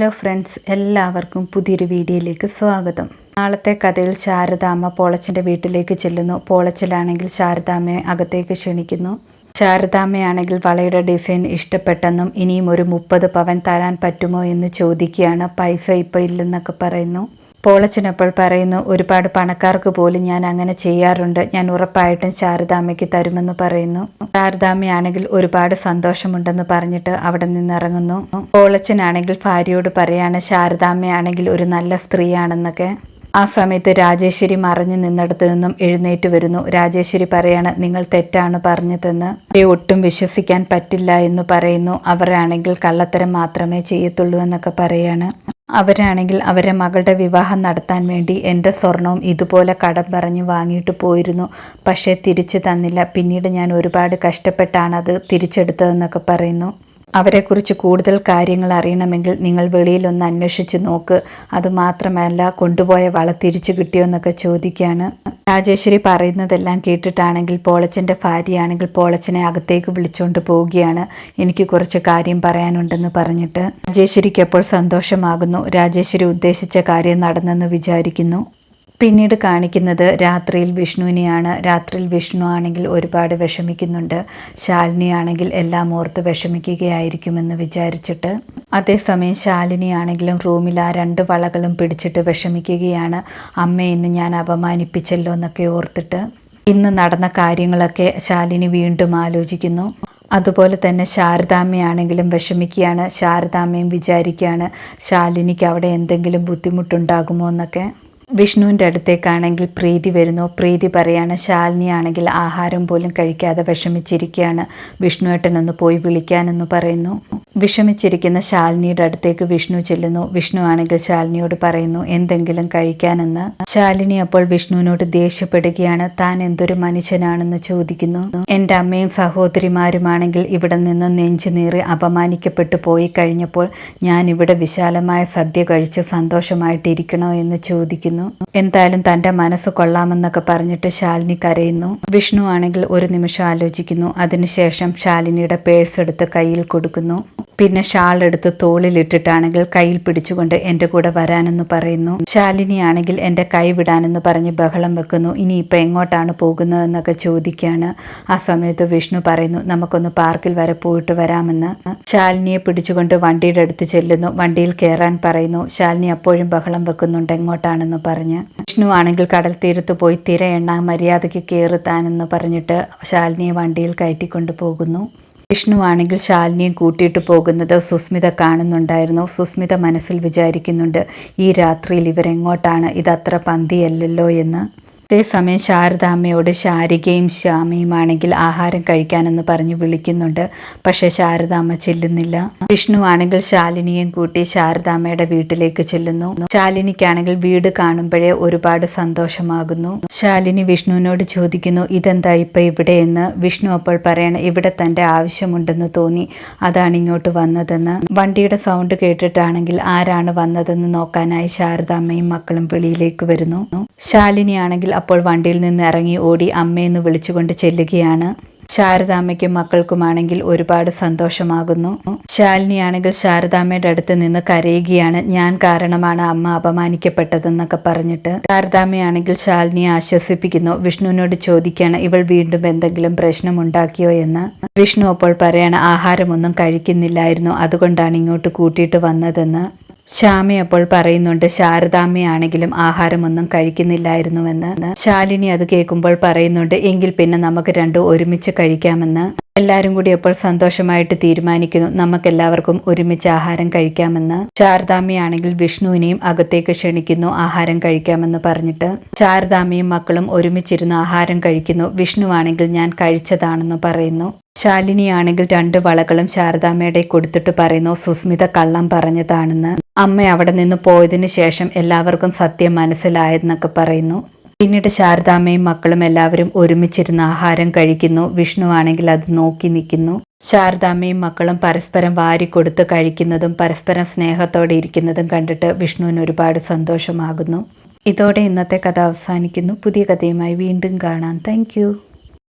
Hello friends എല്ലാവർക്കും പുതിയൊരു വീഡിയോയിലേക്ക് സ്വാഗതം. നാളത്തെ കഥയിൽ ശാരദാമ്മ പോളച്ചന്റെ വീട്ടിലേക്ക് ചെല്ലുന്നു. പോളച്ചിലാണെങ്കിൽ ശാരദാമ്മയെ അകത്തേക്ക് ക്ഷണിക്കുന്നു. ശാരദാമ്മയാണെങ്കിൽ വളയുടെ ഡിസൈൻ ഇഷ്ടപ്പെട്ടെന്നും ഇനിയും ഒരു മുപ്പത് പവൻ തരാൻ പറ്റുമോ എന്ന് ചോദിക്കുകയാണ്. പൈസ ഇപ്പോൾ ഇല്ലെന്നൊക്കെ പറയുന്നു. പോളച്ചനപ്പോൾ പറയുന്നു ഒരുപാട് പണക്കാർക്ക് പോലും ഞാൻ അങ്ങനെ ചെയ്യാറുണ്ട്. ഞാൻ ഉറപ്പായിട്ടും ശാരദാമ്മയ്ക്ക് തരുമെന്ന് പറയുന്നു. ശാരദാമ്മയാണെങ്കിൽ ഒരുപാട് സന്തോഷമുണ്ടെന്ന് പറഞ്ഞിട്ട് അവിടെ നിന്നിറങ്ങുന്നു. പോളച്ചനാണെങ്കിൽ ഭാര്യയോട് പറയാണ് ശാരദാമ്മയാണെങ്കിൽ ഒരു നല്ല സ്ത്രീയാണെന്നൊക്കെ. ആ സമയത്ത് രാജേശ്വരി മറിഞ്ഞു നിന്നിടത്ത് നിന്നും എഴുന്നേറ്റ് വരുന്നു. രാജേശ്വരി പറയാണ് നിങ്ങൾ തെറ്റാണ് പറഞ്ഞതെന്ന്. ഒട്ടും വിശ്വസിക്കാൻ പറ്റില്ല എന്ന് പറയുന്നു. അവരാണെങ്കിൽ കള്ളത്തരം മാത്രമേ ചെയ്യത്തുള്ളൂ എന്നൊക്കെ പറയാണ്. അവരാണെങ്കിൽ അവരെ മകളുടെ വിവാഹം നടത്താൻ വേണ്ടി എന്റെ സ്വർണവും ഇതുപോലെ കടം പറഞ്ഞ് വാങ്ങിയിട്ട് പോയിരുന്നു. പക്ഷേ തിരിച്ചു തന്നില്ല. പിന്നീട് ഞാൻ ഒരുപാട് കഷ്ടപ്പെട്ടാണ് അത് തിരിച്ചെടുത്തതെന്നൊക്കെ പറയുന്നു. അവരെക്കുറിച്ച് കൂടുതൽ കാര്യങ്ങൾ അറിയണമെങ്കിൽ നിങ്ങൾ വെളിയിലൊന്ന് അന്വേഷിച്ച് നോക്ക്. അതുമാത്രമല്ല കൊണ്ടുപോയ വള തിരിച്ചു കിട്ടിയോ എന്നൊക്കെ ചോദിക്കുകയാണ് രാജേശ്വരി പറയുന്നതെല്ലാം കേട്ടിട്ടാണെങ്കിൽ പോളച്ചന്റെ ഭാര്യയാണെങ്കിൽ പോളച്ചനെ അകത്തേക്ക് വിളിച്ചുകൊണ്ട് പോവുകയാണ്. എനിക്ക് കുറച്ച് കാര്യം പറയാനുണ്ടെന്ന് പറഞ്ഞിട്ട്. രാജേശ്വരിക്ക് അപ്പോൾ സന്തോഷമാകുന്നു. രാജേശ്വരി ഉദ്ദേശിച്ച കാര്യം നടന്നെന്ന് വിചാരിക്കുന്നു. പിന്നീട് കാണിക്കുന്നത് രാത്രിയിൽ വിഷ്ണുവിനെയാണ്. രാത്രിയിൽ വിഷ്ണു ആണെങ്കിൽ ഒരുപാട് വിഷമിക്കുന്നുണ്ട്. ശാലിനി ആണെങ്കിൽ എല്ലാം ഓർത്ത് വിഷമിക്കുകയായിരിക്കുമെന്ന് വിചാരിച്ചിട്ട്. അതേസമയം ശാലിനി ആണെങ്കിലും റൂമിൽ ആ രണ്ട് വളകളും പിടിച്ചിട്ട് വിഷമിക്കുകയാണ്. അമ്മ ഇന്ന് ഞാൻ അപമാനിപ്പിച്ചല്ലോ എന്നൊക്കെ ഓർത്തിട്ട്. ഇന്ന് നടന്ന കാര്യങ്ങളൊക്കെ ശാലിനി വീണ്ടും ആലോചിക്കുന്നു. അതുപോലെ തന്നെ ശാരദാമ്മയാണെങ്കിലും വിഷമിക്കുകയാണ്. ശാരദാമ്മയും വിചാരിക്കുകയാണ് ശാലിനിക്ക് അവിടെ എന്തെങ്കിലും ബുദ്ധിമുട്ടുണ്ടാകുമോ എന്നൊക്കെ. വിഷ്ണുവിന്റെ അടുത്തേക്കാണെങ്കിൽ പ്രീതി വരുന്നു. പ്രീതി പറയാണ് ശാലിനി ആണെങ്കിൽ ആഹാരം പോലും കഴിക്കാതെ വിഷമിച്ചിരിക്കുകയാണ്. വിഷ്ണുവേട്ടനൊന്ന് പോയി വിളിക്കാനെന്ന് പറയുന്നു. വിഷമിച്ചിരിക്കുന്ന ശാലിനിയുടെ അടുത്തേക്ക് വിഷ്ണു ചെല്ലുന്നു. വിഷ്ണു ആണെങ്കിൽ ശാലിനിയോട് പറയുന്നു എന്തെങ്കിലും കഴിക്കാനെന്ന്. ശാലിനി അപ്പോൾ വിഷ്ണുവിനോട് ദേഷ്യപ്പെടുകയാണ് താൻ എന്തൊരു മനുഷ്യനാണെന്ന് ചോദിക്കുന്നു. എന്റെ അമ്മയും സഹോദരിമാരുമാണെങ്കിൽ ഇവിടെ നിന്ന് നെഞ്ചുനീറി അപമാനിക്കപ്പെട്ടു പോയി കഴിഞ്ഞപ്പോൾ ഞാൻ ഇവിടെ വിശാലമായ സദ്യ കഴിച്ച് സന്തോഷമായിട്ടിരിക്കണോ എന്ന് ചോദിക്കുന്നു. എന്തായാലും തന്റെ മനസ്സ് കൊള്ളാമെന്നൊക്കെ പറഞ്ഞിട്ട് ശാലിനി കരയുന്നു. വിഷ്ണു ആണെങ്കിൽ ഒരു നിമിഷം ആലോചിക്കുന്നു. അതിനുശേഷം ശാലിനിയുടെ പേഴ്സ് എടുത്ത് കയ്യിൽ കൊടുക്കുന്നു. പിന്നെ ഷാൾ എടുത്ത് തോളിലിട്ടിട്ടാണെങ്കിൽ കയ്യിൽ പിടിച്ചുകൊണ്ട് എന്റെ കൂടെ വരാനെന്ന് പറയുന്നു. ശാലിനിയാണെങ്കിൽ എന്റെ കൈ വിടാനെന്ന് പറഞ്ഞ് ബഹളം വെക്കുന്നു. ഇനിയിപ്പോൾ എങ്ങോട്ടാണ് പോകുന്നതെന്നൊക്കെ ചോദിക്കുകയാണ്. ആ സമയത്ത് വിഷ്ണു പറയുന്നു നമുക്കൊന്ന് പാർക്കിൽ വരെ പോയിട്ട് വരാമെന്ന്. ശാലിനിയെ പിടിച്ചുകൊണ്ട് വണ്ടിയുടെ അടുത്ത് ചെല്ലുന്നു. വണ്ടിയിൽ കയറാൻ പറയുന്നു ശാലിനി അപ്പോഴും ബഹളം വെക്കുന്നുണ്ട് എങ്ങോട്ടാണെന്ന് പറഞ്ഞ്. വിഷ്ണു ആണെങ്കിൽ കടൽ തീരത്ത് പോയി തിര എണ്ണ മര്യാദയ്ക്ക് കയറുത്താനെന്ന് പറഞ്ഞിട്ട് ശാലിനിയെ വണ്ടിയിൽ കയറ്റിക്കൊണ്ട് പോകുന്നു. വിഷ്ണു ആണെങ്കിൽ ശാലിനിയും കൂട്ടിയിട്ട് പോകുന്നത് സുസ്മിത കാണുന്നുണ്ടായിരുന്നു. സുസ്മിത മനസ്സിൽ വിചാരിക്കുന്നുണ്ട് ഈ രാത്രിയിൽ ഇവരെങ്ങോട്ടാണ്? ഇതത്ര പന്തിയല്ലല്ലോ എന്ന്. അതേസമയം ശാരദാമ്മയോട് ശാരികയും ശ്യാമയുമാണെങ്കിൽ ആഹാരം കഴിക്കാനെന്ന് പറഞ്ഞ് വിളിക്കുന്നുണ്ട്. പക്ഷേ ശാരദാമ്മ ചെല്ലുന്നില്ല. വിഷ്ണു ആണെങ്കിൽ ശാലിനിയും കൂട്ടി ശാരദാമ്മയുടെ വീട്ടിലേക്ക് ചെല്ലുന്നു. ശാലിനിക്കാണെങ്കിൽ വീട് കാണുമ്പോഴേ ഒരുപാട് സന്തോഷമാകുന്നു. ശാലിനി വിഷ്ണുവിനോട് ചോദിക്കുന്നു ഇതെന്താ ഇപ്പൊ ഇവിടെ? എന്ന് വിഷ്ണു അപ്പോൾ പറയണം ഇവിടെ തന്റെ ആവശ്യമുണ്ടെന്ന് തോന്നി. അതാണ് ഇങ്ങോട്ട് വന്നതെന്ന്. വണ്ടിയുടെ സൗണ്ട് കേട്ടിട്ടാണെങ്കിൽ ആരാണ് വന്നതെന്ന് നോക്കാനായി ശാരദാമ്മയും മക്കളും വെളിയിലേക്ക് വരുന്നു. ശാലിനി ആണെങ്കിൽ അപ്പോൾ വണ്ടിയിൽ നിന്ന് ഇറങ്ങി ഓടി അമ്മയെന്ന് വിളിച്ചുകൊണ്ട് ചെല്ലുകയാണ്. ശാരദാമ്മയ്ക്കും മക്കൾക്കുമാണെങ്കിൽ ഒരുപാട് സന്തോഷമാകുന്നു. ശാലിനിയാണെങ്കിൽ ശാരദാമ്മയുടെ അടുത്ത് നിന്ന് കരയുകയാണ്. ഞാൻ കാരണമാണ് അമ്മ അപമാനിക്കപ്പെട്ടതെന്നൊക്കെ പറഞ്ഞിട്ട് ശാരദാമ്മയാണെങ്കിൽ ശാലിനിയെ ആശ്വസിപ്പിക്കുന്നു. വിഷ്ണുവിനോട് ചോദിക്കുകയാണ് ഇവൾ വീണ്ടും എന്തെങ്കിലും പ്രശ്നമുണ്ടാക്കിയോ എന്ന്? വിഷ്ണു അപ്പോൾ പറയാണ് ആഹാരമൊന്നും കഴിക്കുന്നില്ലായിരുന്നു. അതുകൊണ്ടാണ് ഇങ്ങോട്ട് കൂട്ടിയിട്ട് വന്നതെന്ന്. ശ്യാമ അപ്പോൾ പറയുന്നുണ്ട് ശാരദാമ്മയാണെങ്കിലും ആഹാരമൊന്നും കഴിക്കുന്നില്ലായിരുന്നുവെന്ന്. ശാലിനി അത് കേൾക്കുമ്പോൾ പറയുന്നുണ്ട് എങ്കിൽ പിന്നെ നമുക്ക് രണ്ടും ഒരുമിച്ച് കഴിക്കാമെന്ന്. എല്ലാവരും കൂടി അപ്പോൾ സന്തോഷമായിട്ട് തീരുമാനിക്കുന്നു. നമുക്ക് എല്ലാവർക്കും ഒരുമിച്ച് ആഹാരം കഴിക്കാമെന്ന്. ശാരദാമ്മയാണെങ്കിൽ വിഷ്ണുവിനെയും അകത്തേക്ക് ക്ഷണിക്കുന്നു ആഹാരം കഴിക്കാമെന്ന് പറഞ്ഞിട്ട്. ശാരദാമ്മയും മക്കളും ഒരുമിച്ചിരുന്ന് ആഹാരം കഴിക്കുന്നു. വിഷ്ണുവാണെങ്കിൽ ഞാൻ കഴിച്ചതാണെന്ന് പറയുന്നു. ശാലിനിയാണെങ്കിൽ രണ്ട് വളകളും ശാരദാമ്മയുടെ കൊടുത്തിട്ട് പറയുന്നു സുസ്മിത കള്ളം പറഞ്ഞതാണെന്ന്. അമ്മ അവിടെ നിന്ന് പോയതിനു ശേഷം എല്ലാവർക്കും സത്യം മനസ്സിലായെന്നൊക്കെ പറയുന്നു. പിന്നീട് ശാരദാമ്മയും മക്കളും എല്ലാവരും ഒരുമിച്ചിരുന്ന് ആഹാരം കഴിക്കുന്നു. വിഷ്ണു ആണെങ്കിൽ അത് നോക്കി നിൽക്കുന്നു. ശാരദാമ്മയും മക്കളും പരസ്പരം വാരിക്കൊടുത്ത് കഴിക്കുന്നതും പരസ്പരം സ്നേഹത്തോടെ ഇരിക്കുന്നതും കണ്ടിട്ട് വിഷ്ണുവിന് ഒരുപാട് സന്തോഷമാകുന്നു. ഇതോടെ ഇന്നത്തെ കഥ അവസാനിക്കുന്നു. പുതിയ കഥയുമായി വീണ്ടും കാണാം. താങ്ക്